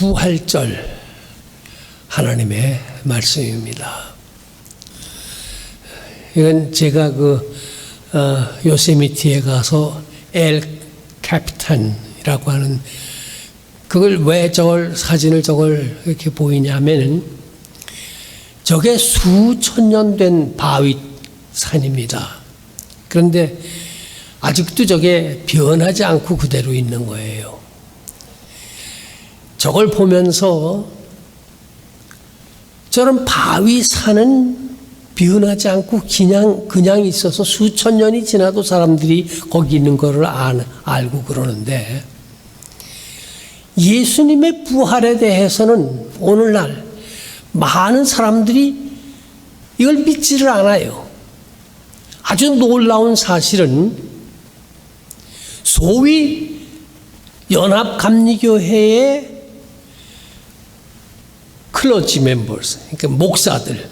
부활절 하나님의 말씀입니다. 이건 제가 그 어, 요세미티에 가서 엘 캐피탄이라고 하는 그걸 왜 저걸 사진을 저걸 이렇게 보이냐면은 저게 수천 년 된 바위 산입니다. 그런데 아직도 저게 변하지 않고 그대로 있는 거예요. 저걸 보면서 저런 바위 산은 변하지 않고 그냥 그냥 있어서 수천 년이 지나도 사람들이 거기 있는 것을 안, 알고 그러는데 예수님의 부활에 대해서는 오늘날 많은 사람들이 이걸 믿지를 않아요. 아주 놀라운 사실은 소위 연합감리교회의 클러지 멤버스, 그러니까 목사들,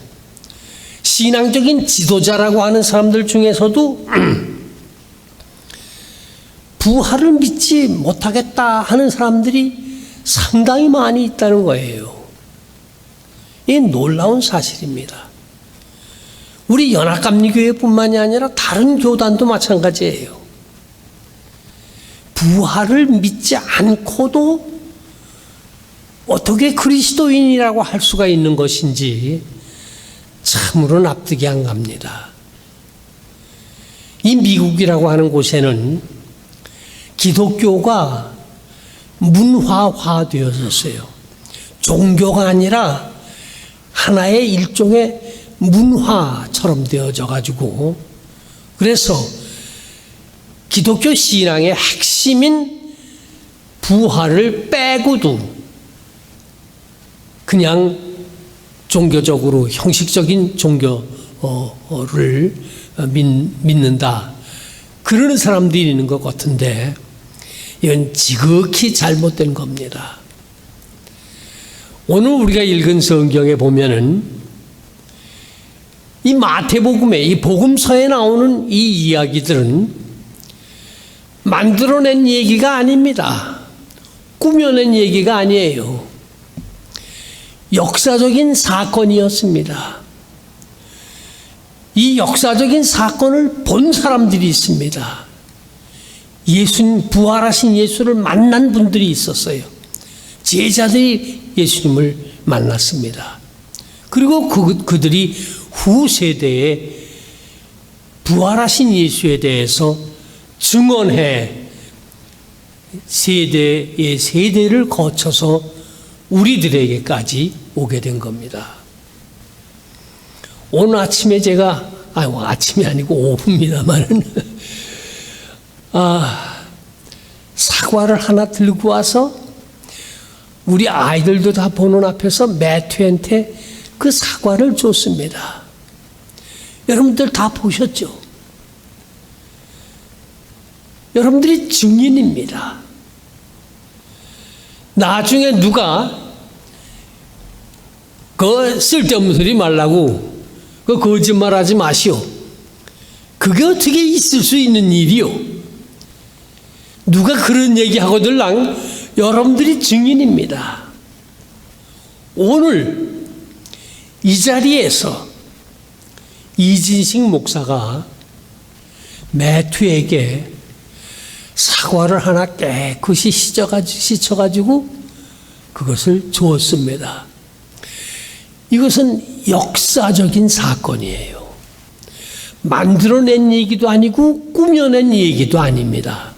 신앙적인 지도자라고 하는 사람들 중에서도 부활을 믿지 못하겠다 하는 사람들이 상당히 많이 있다는 거예요. 이 놀라운 사실입니다. 우리 연합감리교회뿐만이 아니라 다른 교단도 마찬가지예요. 부활을 믿지 않고도 어떻게 그리스도인이라고 할 수가 있는 것인지 참으로 납득이 안 갑니다. 이 미국이라고 하는 곳에는 기독교가 문화화되어졌어요. 종교가 아니라 하나의 일종의 문화처럼 되어져 가지고 그래서 기독교 신앙의 핵심인 부활을 빼고도 그냥 종교적으로 형식적인 종교를 믿는다. 그러는 사람들이 있는 것 같은데 이건 지극히 잘못된 겁니다. 오늘 우리가 읽은 성경에 보면은 이 마태복음에 이 복음서에 나오는 이 이야기들은 만들어낸 얘기가 아닙니다. 꾸며낸 얘기가 아니에요. 역사적인 사건이었습니다. 이 역사적인 사건을 본 사람들이 있습니다. 예수님, 부활하신 예수를 만난 분들이 있었어요. 제자들이 예수님을 만났습니다. 그리고 그, 그들이 후세대에 부활하신 예수에 대해서 증언해 세대의 세대를 거쳐서 우리들에게까지 오게 된 겁니다. 오늘 아침에 제가 아 아침이 아니고 오후입니다만은 아 사과를 하나 들고 와서 우리 아이들도 다 보는 앞에서 매튜한테 그 사과를 줬습니다. 여러분들 다 보셨죠? 여러분들이 증인입니다. 나중에 누가 그 쓸데없는 소리 말라고 그 거짓말 하지 마시오. 그게 어떻게 있을 수 있는 일이요? 누가 그런 얘기 하고들 랑 여러분들이 증인입니다. 오늘 이 자리에서 이진식 목사가 매튜에게 사과를 하나 깨끗이 씻어가지고 그것을 주었습니다. 이것은 역사적인 사건이에요. 만들어낸 얘기도 아니고 꾸며낸 얘기도 아닙니다.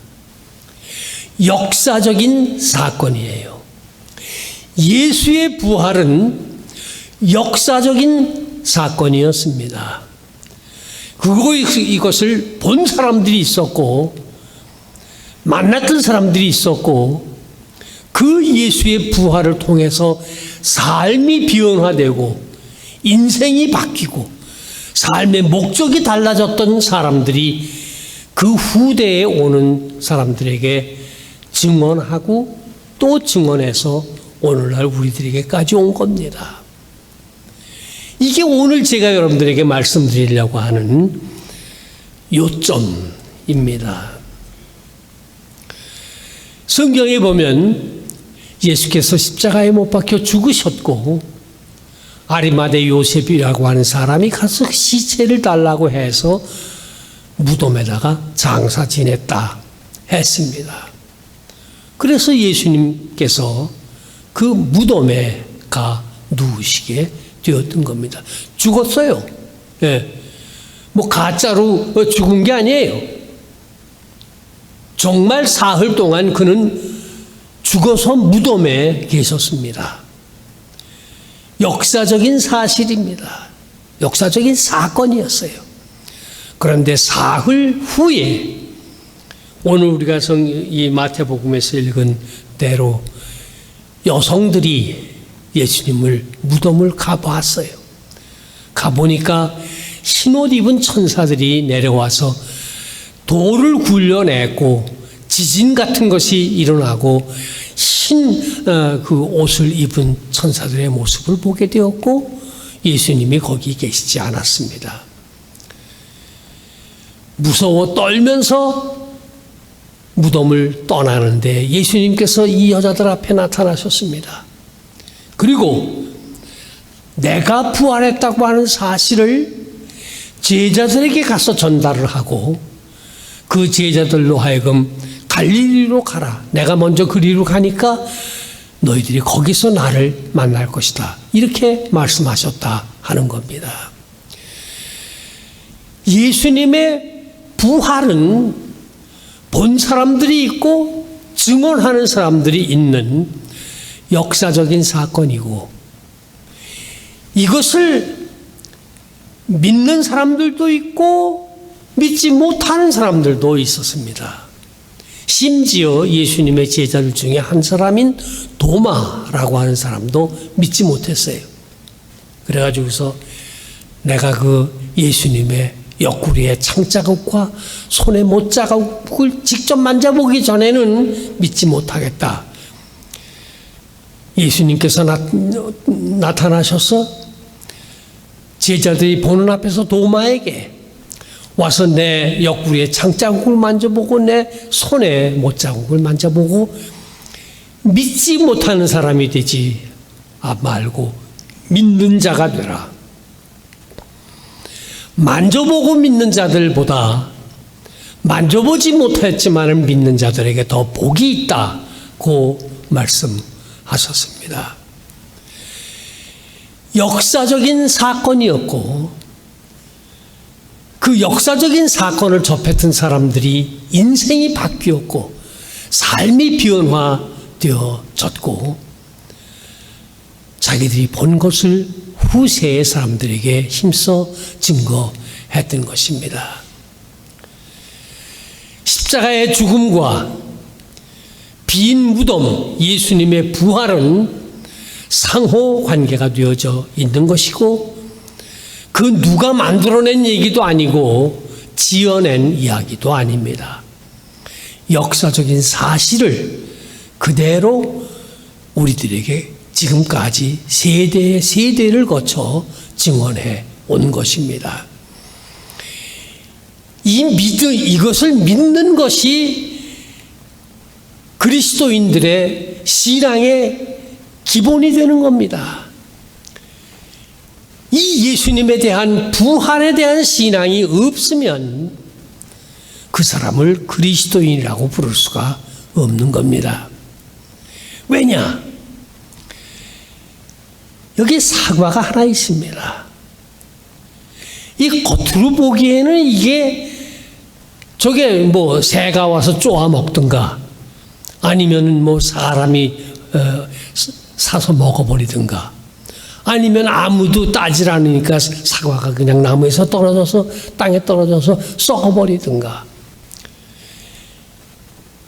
역사적인 사건이에요. 예수의 부활은 역사적인 사건이었습니다. 그거 이것을 본 사람들이 있었고 만났던 사람들이 있었고 그 예수의 부활을 통해서 삶이 변화되고 인생이 바뀌고 삶의 목적이 달라졌던 사람들이 그 후대에 오는 사람들에게 증언하고 또 증언해서 오늘날 우리들에게까지 온 겁니다. 이게 오늘 제가 여러분들에게 말씀드리려고 하는 요점입니다. 성경에 보면 예수께서 십자가에 못 박혀 죽으셨고 아리마대 요셉이라고 하는 사람이 가서 그 시체를 달라고 해서 무덤에다가 장사 지냈다 했습니다. 그래서 예수님께서 그 무덤에 가 누우시게 되었던 겁니다. 죽었어요. 예. 뭐 가짜로 죽은 게 아니에요. 정말 사흘 동안 그는 죽어서 무덤에 계셨습니다. 역사적인 사실입니다. 역사적인 사건이었어요. 그런데 사흘 후에 오늘 우리가 성, 이 마태복음에서 읽은 대로 여성들이 예수님을 무덤을 가보았어요. 가보니까 흰옷 입은 천사들이 내려와서 돌을 굴려냈고 지진 같은 것이 일어나고 흰그 옷을 입은 천사들의 모습을 보게 되었고 예수님이 거기 계시지 않았습니다. 무서워 떨면서 무덤을 떠나는데 예수님께서 이 여자들 앞에 나타나셨습니다. 그리고 내가 부활했다고 하는 사실을 제자들에게 가서 전달을 하고 그 제자들로 하여금 갈릴리로 가라. 내가 먼저 그리로 가니까 너희들이 거기서 나를 만날 것이다. 이렇게 말씀하셨다 하는 겁니다. 예수님의 부활은 본 사람들이 있고 증언하는 사람들이 있는 역사적인 사건이고 이것을 믿는 사람들도 있고 믿지 못하는 사람들도 있었습니다. 심지어 예수님의 제자들 중에 한 사람인 도마라고 하는 사람도 믿지 못했어요. 그래가지고서 내가 그 예수님의 옆구리에 창자국과 손에 못자국을 직접 만져보기 전에는 믿지 못하겠다. 예수님께서 나, 나타나셔서 제자들이 보는 앞에서 도마에게 와서 내 옆구리에 창자국을 만져보고 내 손에 못자국을 만져보고 믿지 못하는 사람이 되지 아, 말고 믿는 자가 되라. 만져보고 믿는 자들보다 만져보지 못했지만 믿는 자들에게 더 복이 있다고 말씀하셨습니다. 역사적인 사건이었고 그 역사적인 사건을 접했던 사람들이 인생이 바뀌었고 삶이 변화되어졌고 자기들이 본 것을 후세의 사람들에게 힘써 증거했던 것입니다. 십자가의 죽음과 빈 무덤 예수님의 부활은 상호 관계가 되어져 있는 것이고 그 누가 만들어낸 얘기도 아니고 지어낸 이야기도 아닙니다. 역사적인 사실을 그대로 우리들에게 지금까지 세대 세대를 거쳐 증언해 온 것입니다. 이 믿음 이것을 믿는 것이 그리스도인들의 신앙의 기본이 되는 겁니다. 이 예수님에 대한 부활에 대한 신앙이 없으면 그 사람을 그리스도인이라고 부를 수가 없는 겁니다. 왜냐? 여기 사과가 하나 있습니다. 이 겉으로 보기에는 이게 저게 뭐 새가 와서 쪼아 먹든가 아니면 뭐 사람이 어, 사서 먹어버리든가 아니면 아무도 따질 않으니까 사과가 그냥 나무에서 떨어져서 땅에 떨어져서 썩어버리든가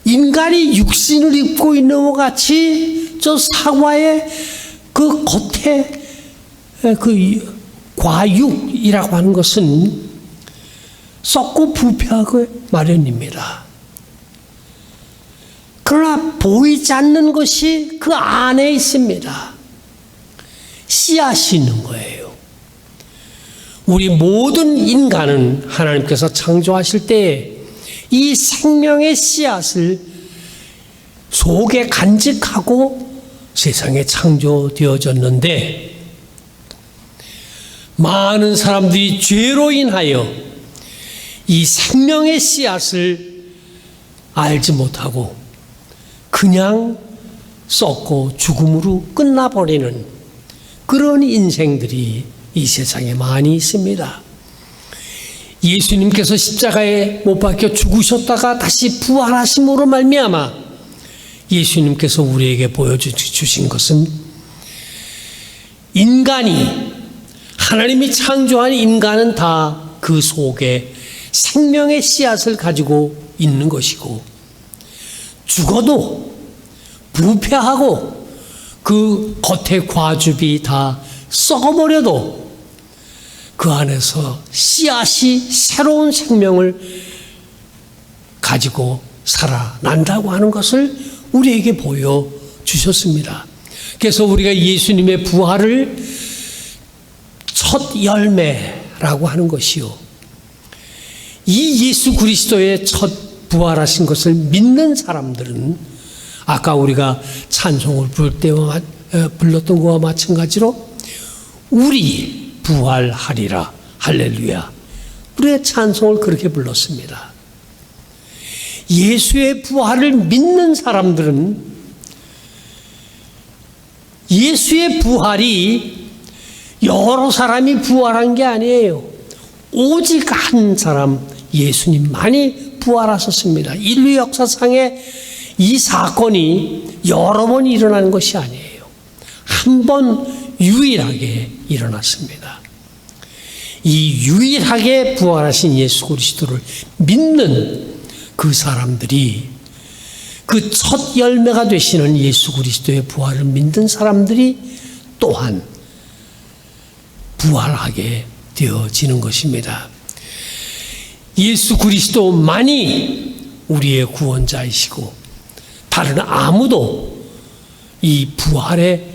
인간이 육신을 입고 있는 것 같이 저 사과의 그 겉에 그 과육이라고 하는 것은 썩고 부패하고 마련입니다. 그러나 보이지 않는 것이 그 안에 있습니다. 씨앗이 있는 거예요. 우리 모든 인간은 하나님께서 창조하실 때이 생명의 씨앗을 속에 간직하고 세상에 창조되어졌는데 많은 사람들이 죄로 인하여 이 생명의 씨앗을 알지 못하고 그냥 썩고 죽음으로 끝나버리는 그런 인생들이 이 세상에 많이 있습니다. 예수님께서 십자가에 못 박혀 죽으셨다가 다시 부활하심으로 말미암아 예수님께서 우리에게 보여주신 것은 인간이 하나님이 창조한 인간은 다 그 속에 생명의 씨앗을 가지고 있는 것이고 죽어도 부패하고 그 겉에 과즙이 다 썩어버려도 그 안에서 씨앗이 새로운 생명을 가지고 살아난다고 하는 것을 우리에게 보여주셨습니다. 그래서 우리가 예수님의 부활을 첫 열매라고 하는 것이요. 이 예수 그리스도의 첫 부활하신 것을 믿는 사람들은 아까 우리가 찬송을 부를 때와 어, 불렀던 것과 마찬가지로 우리 부활하리라 할렐루야 우리의 찬송을 그렇게 불렀습니다. 예수의 부활을 믿는 사람들은 예수의 부활이 여러 사람이 부활한 게 아니에요. 오직 한 사람 예수님만이 부활하셨습니다. 인류 역사상에 이 사건이 여러 번 일어난 것이 아니에요. 한 번 유일하게 일어났습니다. 이 유일하게 부활하신 예수 그리스도를 믿는 그 사람들이 그 첫 열매가 되시는 예수 그리스도의 부활을 믿는 사람들이 또한 부활하게 되어지는 것입니다. 예수 그리스도만이 우리의 구원자이시고 다른 아무도 이 부활의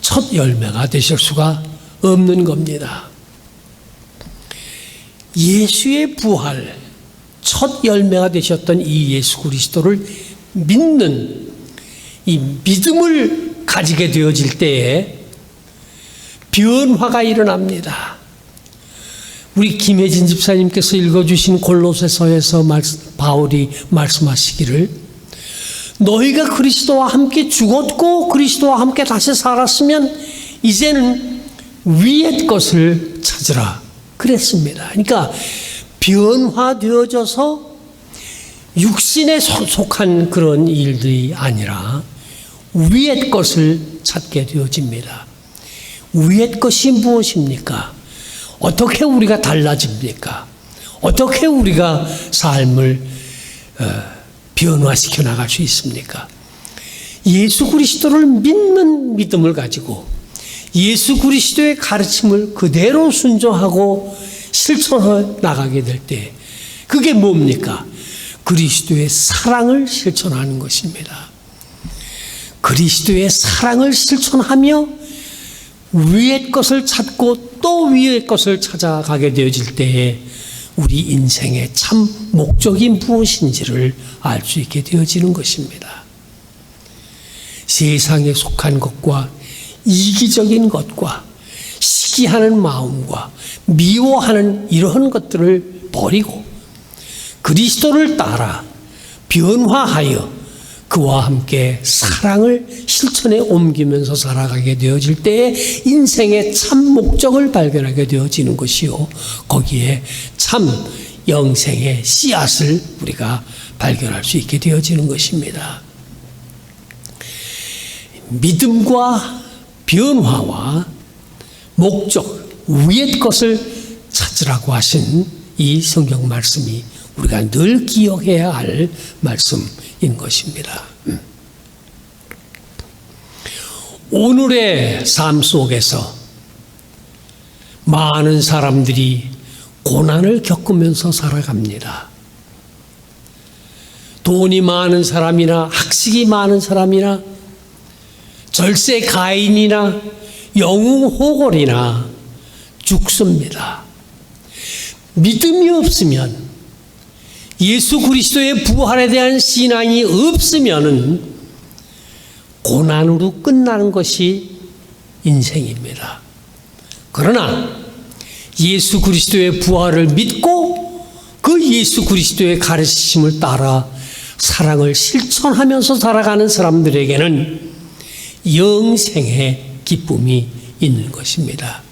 첫 열매가 되실 수가 없는 겁니다. 예수의 부활 첫 열매가 되셨던 이 예수 그리스도를 믿는 이 믿음을 가지게 되어질 때에 변화가 일어납니다. 우리 김혜진 집사님께서 읽어주신 골로새서에서 바울이 말씀하시기를 너희가 그리스도와 함께 죽었고 그리스도와 함께 다시 살았으면 이제는 위의 것을 찾으라 그랬습니다. 그러니까 변화되어져서 육신에 속한 그런 일들이 아니라 위의 것을 찾게 되어집니다. 위의 것이 무엇입니까? 어떻게 우리가 달라집니까? 어떻게 우리가 삶을 변화시켜 나갈 수 있습니까? 예수 그리스도를 믿는 믿음을 가지고 예수 그리스도의 가르침을 그대로 순종하고 실천해 나가게 될 때 그게 뭡니까? 그리스도의 사랑을 실천하는 것입니다. 그리스도의 사랑을 실천하며 위의 것을 찾고 또 위의 것을 찾아가게 되어질 때에 우리 인생의 참 목적이 무엇인지를 알 수 있게 되어지는 것입니다. 세상에 속한 것과 이기적인 것과 시기하는 마음과 미워하는 이러한 것들을 버리고 그리스도를 따라 변화하여 그와 함께 사랑을 실천에 옮기면서 살아가게 되어질 때에 인생의 참 목적을 발견하게 되어지는 것이요. 거기에 참 영생의 씨앗을 우리가 발견할 수 있게 되어지는 것입니다. 믿음과 변화와 목적, 위의 것을 찾으라고 하신 이 성경 말씀이 우리가 늘 기억해야 할 말씀 인 것입니다. 음. 오늘의 삶 속에서 많은 사람들이 고난을 겪으면서 살아갑니다. 돈이 많은 사람이나 학식이 많은 사람이나 절세 가인이나 영웅호골이나 죽습니다. 믿음이 없으면 예수 그리스도의 부활에 대한 신앙이 없으면은 고난으로 끝나는 것이 인생입니다. 그러나 예수 그리스도의 부활을 믿고 그 예수 그리스도의 가르치심을 따라 사랑을 실천하면서 살아가는 사람들에게는 영생의 기쁨이 있는 것입니다.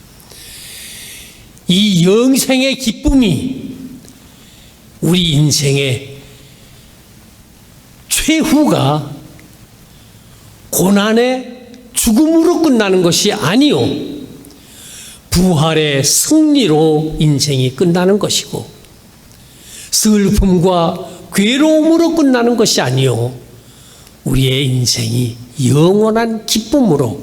이 영생의 기쁨이 우리 인생의 최후가 고난의 죽음으로 끝나는 것이 아니요. 부활의 승리로 인생이 끝나는 것이고, 슬픔과 괴로움으로 끝나는 것이 아니요. 우리의 인생이 영원한 기쁨으로,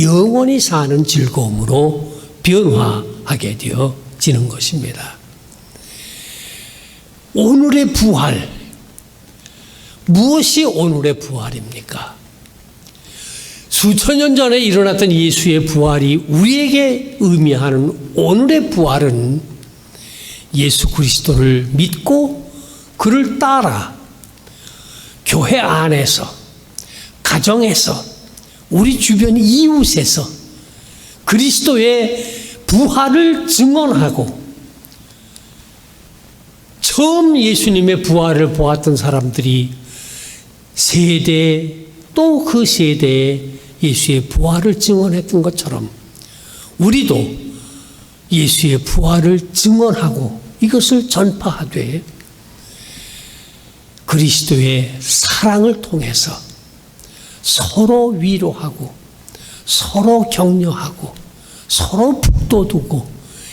영원히 사는 즐거움으로 변화하게 되어지는 것입니다. 오늘의 부활, 무엇이 오늘의 부활입니까? 수천 년 전에 일어났던 예수의 부활이 우리에게 의미하는 오늘의 부활은 예수 그리스도를 믿고 그를 따라 교회 안에서 가정에서 우리 주변 이웃에서 그리스도의 부활을 증언하고 처음 예수님의 부활을 보았던 사람들이 세대 또 그 세대에 예수의 부활을 증언했던 것처럼 우리도 예수의 부활을 증언하고 이것을 전파하되 그리스도의 사랑을 통해서 서로 위로하고 서로 격려하고 서로 북돋우고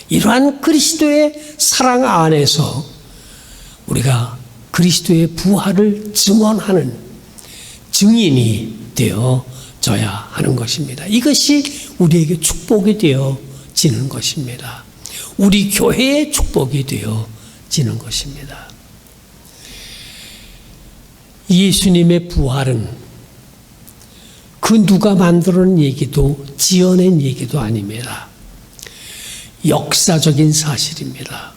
이러한 그리스도의 사랑 안에서 우리가 그리스도의 부활을 증언하는 증인이 되어 져야 하는 것입니다. 이것이 우리에게 축복이 되어지는 것입니다. 우리 교회의 축복이 되어지는 것입니다. 예수님의 부활은 그 누가 만들어낸 얘기도 지어낸 얘기도 아닙니다. 역사적인 사실입니다.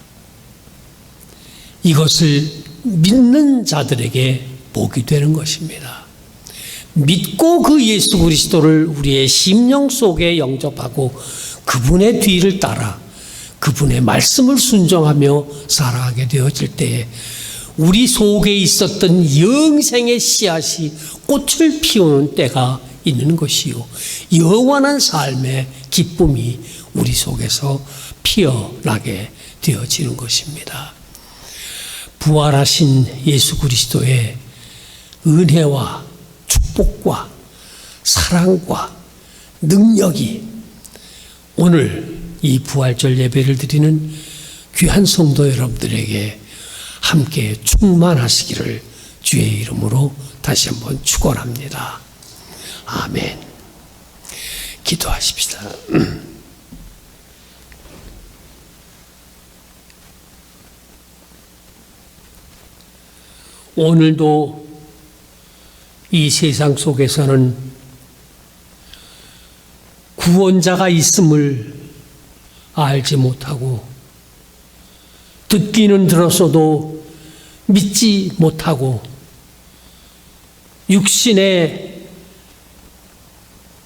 이것을 믿는 자들에게 복이 되는 것입니다. 믿고 그 예수 그리스도를 우리의 심령 속에 영접하고 그분의 뒤를 따라 그분의 말씀을 순종하며 살아가게 되어질 때에 우리 속에 있었던 영생의 씨앗이 꽃을 피우는 때가 있는 것이요. 영원한 삶의 기쁨이 우리 속에서 피어나게 되어지는 것입니다. 부활하신 예수 그리스도의 은혜와 축복과 사랑과 능력이 오늘 이 부활절 예배를 드리는 귀한 성도 여러분들에게 함께 충만하시기를 주의 이름으로 다시 한번 축원합니다. 아멘. 기도하십시다. 오늘도 이 세상 속에서는 구원자가 있음을 알지 못하고 듣기는 들었어도 믿지 못하고 육신에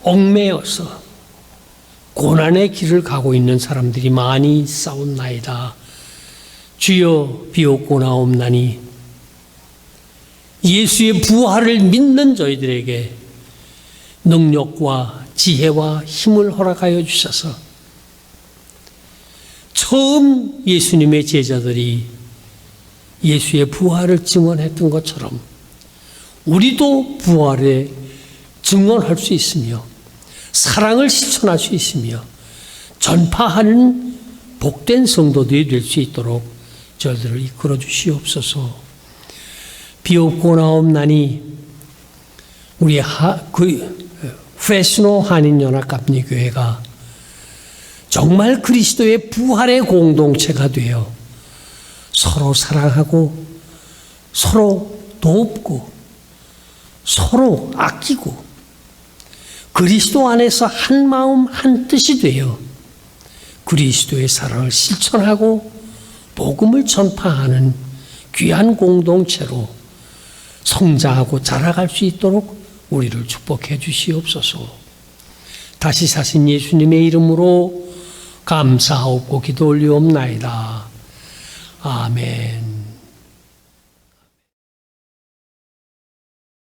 얽매여서 고난의 길을 가고 있는 사람들이 많이 싸운나이다. 주여 비옵고 나옵나니 예수의 부활을 믿는 저희들에게 능력과 지혜와 힘을 허락하여 주셔서 처음 예수님의 제자들이 예수의 부활을 증언했던 것처럼 우리도 부활에 증언할 수 있으며 사랑을 실천할 수 있으며 전파하는 복된 성도들이 될 수 있도록 저희들을 이끌어 주시옵소서. 비옵고나옵나니 우리 하, 그 프레스노 한인연합감리교회가 정말 그리스도의 부활의 공동체가 되어 서로 사랑하고 서로 돕고 서로 아끼고 그리스도 안에서 한 마음 한 뜻이 되어 그리스도의 사랑을 실천하고 복음을 전파하는 귀한 공동체로 성장하고 자라갈 수 있도록 우리를 축복해 주시옵소서. 다시 사신 예수님의 이름으로 감사하옵고 기도 올리옵나이다. 아멘.